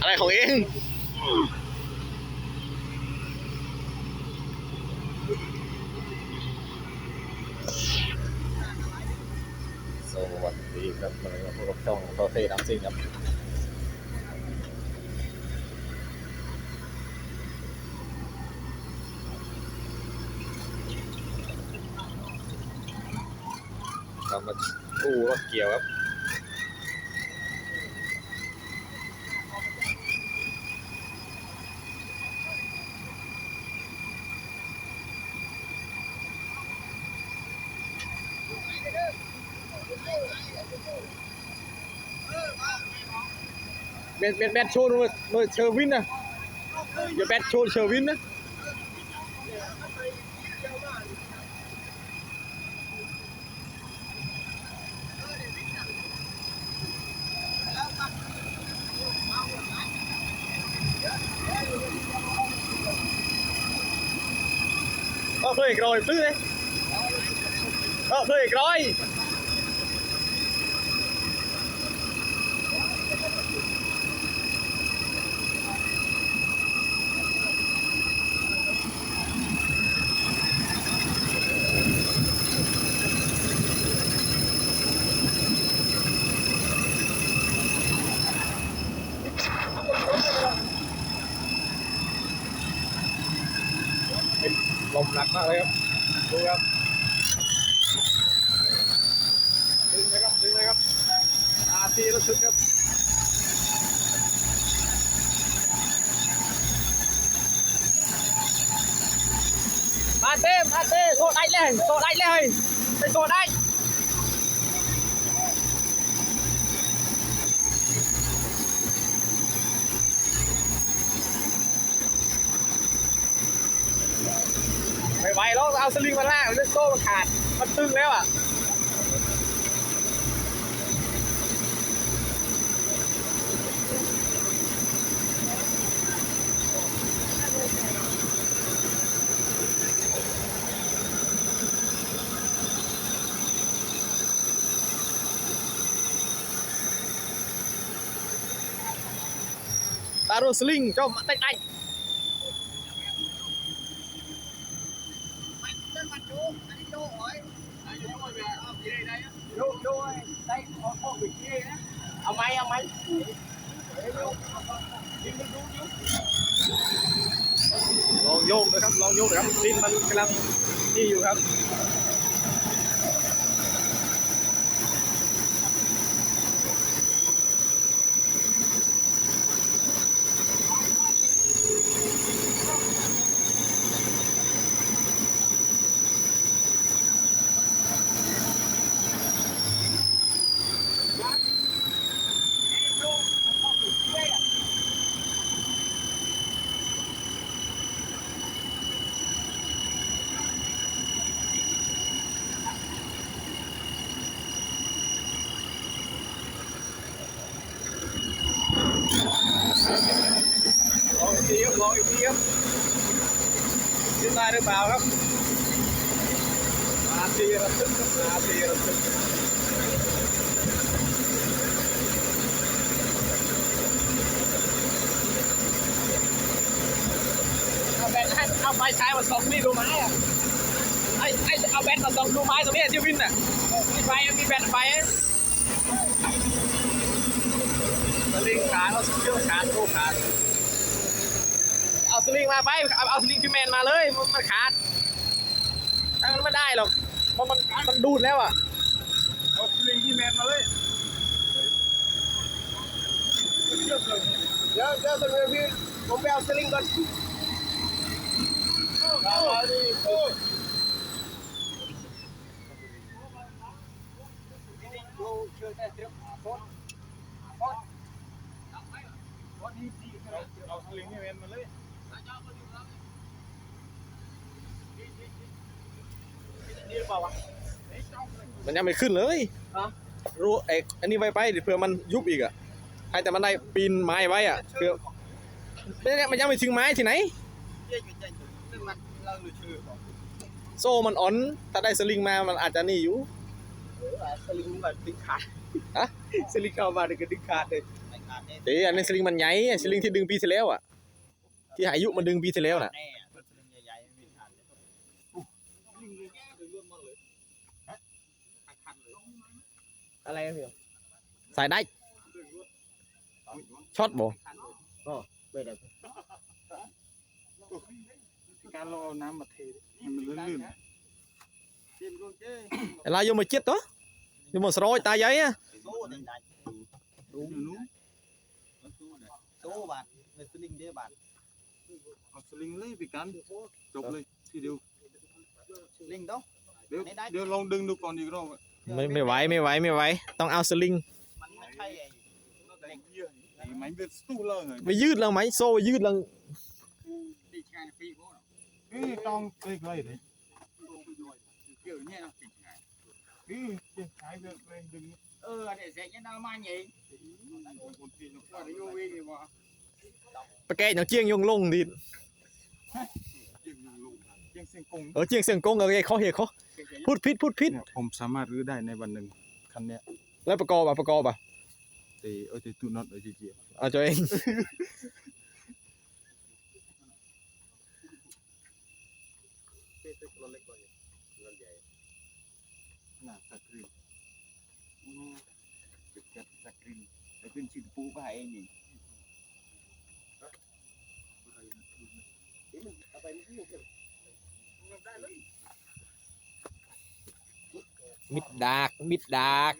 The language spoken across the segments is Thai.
อะไรของเอง สวัสดี ครับมาพบกับช่องโซเต้น้ำซิ่งครับทำมาตู้รถเกี่ยวครับ แบทแบทแบทโชว์มามาเชอร์วินนะอย่าแบทโชว์เชอร์วินนะก็เพื่ออีกรอยตื้อเลยก็เพื่ออีกรอย เป็นล มหนักมากเลยครับ ดูครับ ดึงเลยครับ ดึงเลยครับอาทีระชุดครับมาเต้มาเต้โซได้เลยโซได้เลยไปโซได้ ไหวแล้วเอาสลิงมาลากเล่นโซ่มันขาด มันตึงแล้วอะ taruh seling coba tek tek Ông máy, ông máy. ลองโยกนะครับลองโยกนะครับดินมันกำลังนี่อยู่ครับลองอีกทีครับลองอีกทีครับขึ้น ได้หรือเปล่าครับมาทีระทึกครับมาทีระทึกเอาแบตให้เอาไฟฉายมาส่องนี่ดูไม้อะไอ้ไอ้เอาแบตมาส่องดูไม้ตรงนี้ที่วินอะมีไฟมีแบตไฟอะสลิงขาเอาเชือกขาดโซ่ขาดเอา สลิงมาไปเอาเอาสลิงพี่แมนมาเลยมันมันขาดถ้ามันไม่ได้หรอกเพราะมันมันดูดแล้วอะเอาสลิงที่แมนมาเลยเดี๋ยวเดี๋ยวสลิงพี่ผมไปเอาสลิงก่อนมาดิโอ้เอาสลิงที่แมนมาเลย นี่หรือเปล่าวะมันยังไม่ขึ้นเลยฮะรู้ไอ้อันนี้ไว้ไปเดี๋ยวเผื่อมันยุบอีกอะให้แต่มันได้ปีนไม้ไว้อะเผื่อไม่งั้นมันยังไม่ถึงไม้ที่ไหนเจ๊อยู่ใจซึ่งมันเราหรือชื่อบอกโซ่มันอ่อนถ้าได้สลิงมามันอาจจะนี่อยู่เออสลิงแบบดึงขาดฮะสลิงเข้ามาเดี๋ยวก็ดึงขาดเลยไม่ขาดแน่เดี๋ยวอันนี้สลิงมันใหญ่อะสลิงที่ดึงปีที่แล้วอะที่อายุมันดึงปีที่แล้วน่ะ แน่อะสลิงใหญ่ๆไม่ขาดเลยลิงเลยแง่เลยล้วนมากเลยฮะขาดเลย อะไรพี่สายได้ช็อตบ่ไม่ได้การเราเอาน้ำมาเทให้มันลื่นเจ๊ลุงเจ๊เวลาโยมมาเจ็ดตัวโยมมาสโรยตายใหญ่อะโซ่ได้ได้ๆดูอยู่นู้นโซ่บาทในสลิงเจ๊บาทเอาสลิงเลย ไปกันจบเลยทีเดียว ลิงต้อง เดี๋ยว ไม่ได้ เดี๋ยวลองดึงดูก่อนอีกรอบ ไม่ไม่ไหวไม่ไหวไม่ไหวต้องเอาสลิง มันไม่ใช่ไอ้ เล็กเยอะไอ้ไม้เบ็ดสู้เลย ไปยืดแล้วไหมโซ่ยืดแล้ว ตีชายปีโม่ เอ้ยต้องเล็กเลยเลย เกี่ยวเนี่ยติดไง เอ้ยเจ๊ขายเบ็ดเลยดึง เออเนี่ยเสร็จยังเอามาหนิว่าจะโยวิ่งเลยวะ ปะแกอย่างเจียงยงลงดิ ยิงลูกยิงเสียงกงเออเจียงเสียงกงเออเขาเหตุเขาพูดพิษพูดพิษเนี่ยผมสามารถรื้อได้ในวันหนึ่งคันเนี้ยแล้วประกอบอะประกอบอะแต่เออแต่ตูน็อตเออเจี๊ยบเอาตัวเองหน้าสักรีติดกับสักรีแต่เป็นชิ้นปูไปเองนี่มิด ดากมิดดาก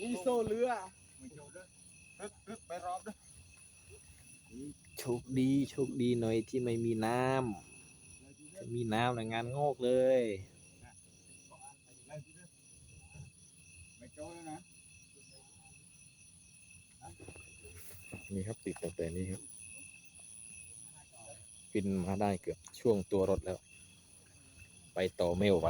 มีโซ่เรือรึดรึดไปรอบด้วยโชคดีโชคดีหน่อยที่ไม่มีน้ำถ้ามีน้ำนะงานงอกเลยไม่โจ้แล้วนะนี่ครับติดตั้งแต่นี้ครับ บินมาได้เกือบช่วงตัวรถแล้ว ไปต่อไม่ไหว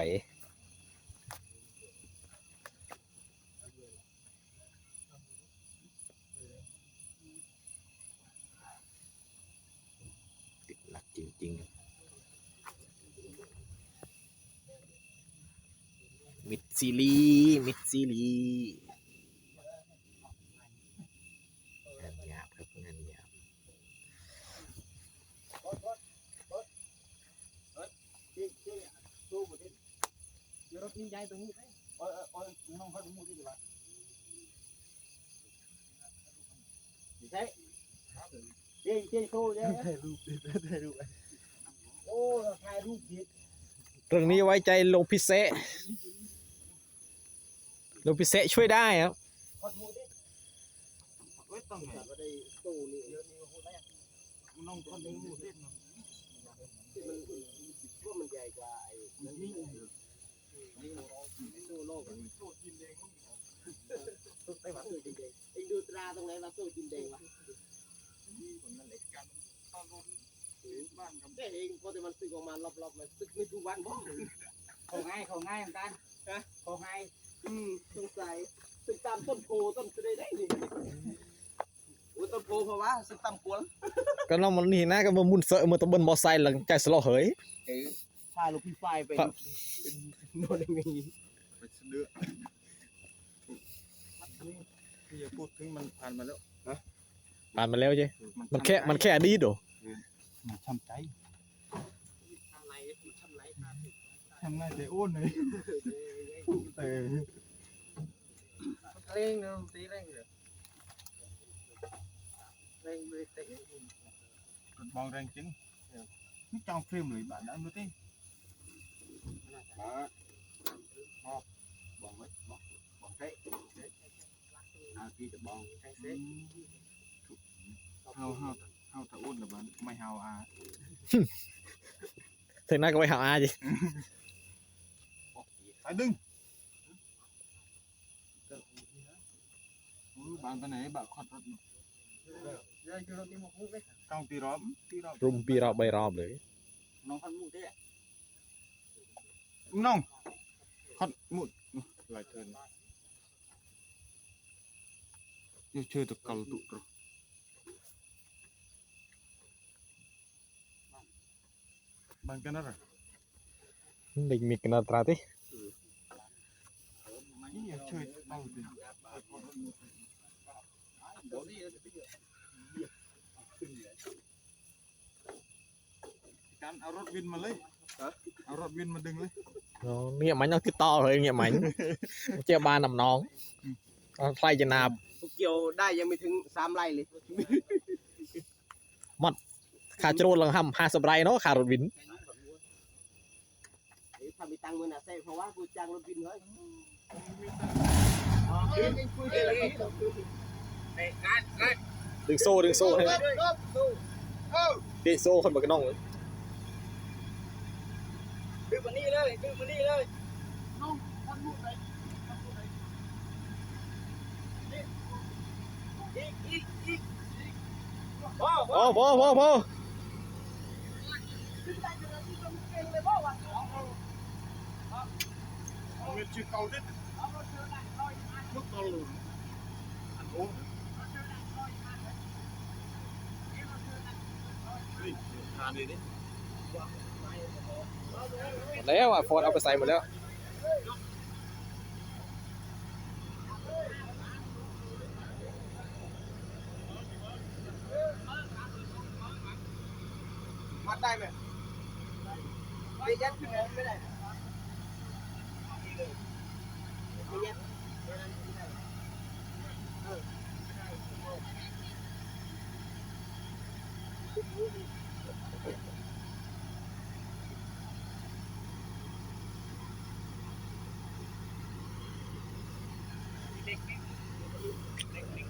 ติดหนักจริงๆครับมิดซีรีมิดซีรีงานหยาบครับงานหยาบ โซ่หมดเลยเดี๋ยว รถนี่ย้ายตรงนี้ไปเออเออน้องเขาดูมูที่ดีกว่าใช่เจ๊เจ๊โซ่เจ๊ถ่ายรูปถ่ายรูปโอ้ถ่ายรูปผิดเรื่องนี้ไว้ใจลงพิเศษลงพิเศษช่วยได้ครับเว้ยต้องไงก็ได้ตู้นี่เยอะนี่โอ้โหแม่น้องคนนี้มูเด็ดเนาะ ที่มันว่ามันใหญ่กว่าไอ้นั่นนี่นี่ตู้โลกตู้จินแดงตู้ไปมาตู้จินแดงเอ็งดูตราตรงไหนว่าตู้จินแดงวะ คนนั้นเล็กกันตอนรถ บ้านกับแต่เองพอแต่มันซึกออกมารอบๆมันซึกไม่ทุกวันบ่เขาง่ายเขาง่ายเหมือนกันนะเขาง่ายอืมสงสัยซึกตามต้นโพต้นจะได้ได้นี่โอ้ต้นโพเพราะว่าซึกตามกวนก็น้องมันนี่นะก็มามุนเสอะมาตะบนมอไซค์หลังใจสลอเหยเออพาลูกพี่ไฟไปครับโน่นนี่ไปเสดือที่จะพูดถึงมันผ่านมาแล้วผ่านมาแล้วใช่มันแค่ มันแค่อดีตเหรอมันทำใจ ทำไรทำไร ทำไงแต่อ้วนเลยเออเร่งเนาะตีเร่งเลยเร่งเลยเตะบองแรงจริงนี่จองฟิล์มเลยบ้านนั้นดูดิบอกบอกไว้บอกบอกใช่เอาที่จะบองใช้เซ็ตเฮาเฮาเฮาถ้าอ้วนหรือบ้านไม่เฮาอะถึงหน้าก็ไปหาอาจิไปดึงบ้านไปไหนบ้านขอดรถเดี๋ยวอยู่รถนี่หมกมุกเลยต้องตีรอบตีรอบรุมปีรอบใบรอบเลยน้องพันมุกเด้น้องฮอตมุดหลายเทินยูเชื่อตะกอลตุรบางกันนะ Định mình kena terati. นี่ยังเชื่อตะกอลตุ การเอารถวินมาเลยเอารถวินมาดึงเลย Nghĩa mảnh nó cứ to rồi nghĩa mảnh. Chia ba nằm nón. Phay cho nạp. เกี่ยวได้ยังไม่ถึงสามไร่เลย Khá trôn lần hầm hai sập ray nó khá rột vĩnh. ถ้ามีตังค์มือน่ะเซ่เพราะว่ากูจ้างรถบินเฮ้ย Đừng xô đừng xô. Đi xô không mà cái nòng. ดึงมานี่เลยดึงมานี่เลยอีกอีกอีกพ่อพ่อ Vô vô vô vô. เอาเงินชื่อเกาดิลูกเก่าหลุนอันโอ้นี่ทานดิดิ Đấy mà Ford เอาไปใส่หมดแล้ว มัดได้ไหมไม่ยัดขึ้นมาไม่ได้ไม่ยัด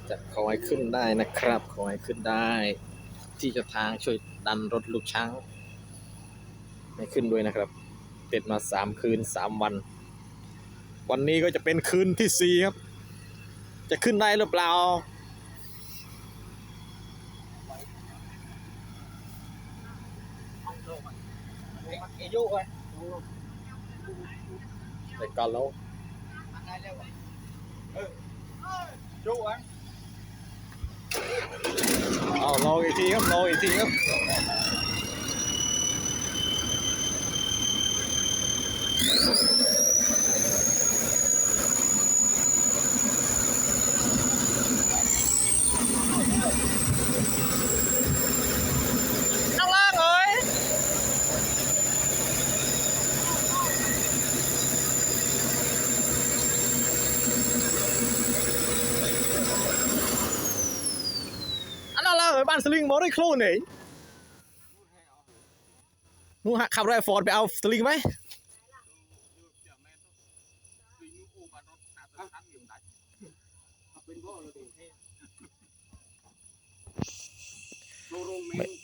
จะขอให้ขึ้นได้นะครับ ขอให้ขึ้นได้ ที่จะทางช่วยดันรถลูกช้างให้ขึ้นด้วยนะครับติดมาสามคืนสามวัน วันนี้ก็จะเป็นคืนที่สี่ครับ จะขึ้นได้หรือเปล่า ไอ้ยุกไว้แต่ก่อนแล้วมัดได้แล้วจุ๊ไว้เอาลองอีกทีครับลองอีกทีครับ บ้านสลิงมาได้โคลนเลยนูฮะขับรถฟอร์ดไปเอาสลิงไหมไม่